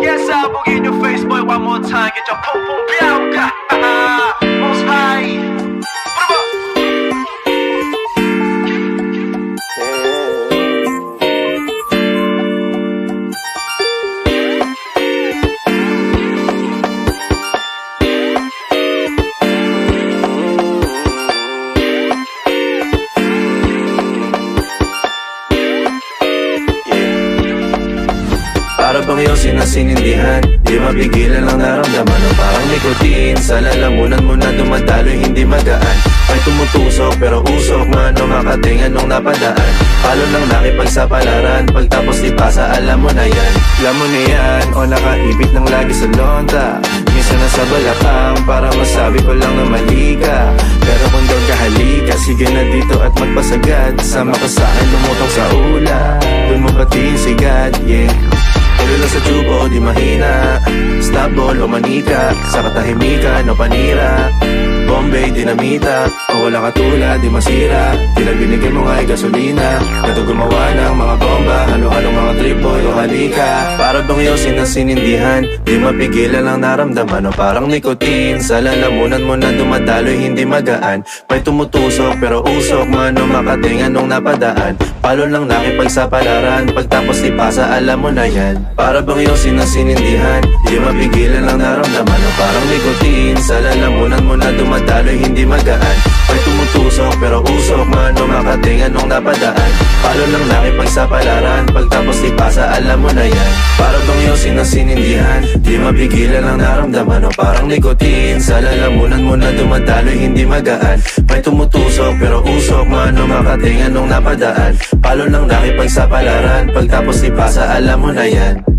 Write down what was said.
Yes, I will in your face, boy, one more time. Get your pum pum biauka. Para bang yung sinasinindihan Di mapigilan ang naramdaman O parang nikotin. Sa lalamunan mo na dumadaloy hindi magaan. May tumutusok pero usok man O makatingan nung napadaan. Palo lang nakipagsapalaran Pagtapos di pasa alam mo na yan. Alam mo na yan O nakaipit ng lagi sa lonta. Minsan nasa balakang Para masabi ko lang na mali ka. Pero kung doon ka halika Sige na dito at magpasagad. Sama ka sa akin lumutong sa ula Doon mo batiin si God, yeah sa tubo o di mahina. Stop ball o manika. Sa katahimikan o panira. Bombay, dinamita. O wala katulad, di masira. Tila binigyan mo nga ay gasolina. Gato gumawa ng mga bomba. Halo-halong mga trip boy o halika Para bang yosin na sinindihan Di mapigilan ang naramdaman. O parang nikotin Sa lalamunan mo na dumadaloy hindi magaan. May tumutusok pero usok man O makatingan nung napadaan. Palo lang nakipagsapalaran Pagtapos di pasa alam mo na yan. Para bang yosin na sinindihan Di mapigilan ang naramdaman. O parang nikotin Sa lalamunan mo na dumadaloy hindi magaan. May tumutusok pero usok man O makatingan nung napadaan Palo lang nakipagsapalaran Pagtapos di pasa alam mo na yan. Para bang yosin na sinindihan? Di mapigilan ang naramdaman O parang nikotin. Sa lalamunan mo na dumadaloy hindi magaan. May tumutusok pero usok man O makatingan nung napadaan. Palo lang nakipagsapalaran Pagtapos di pasa alam mo na yan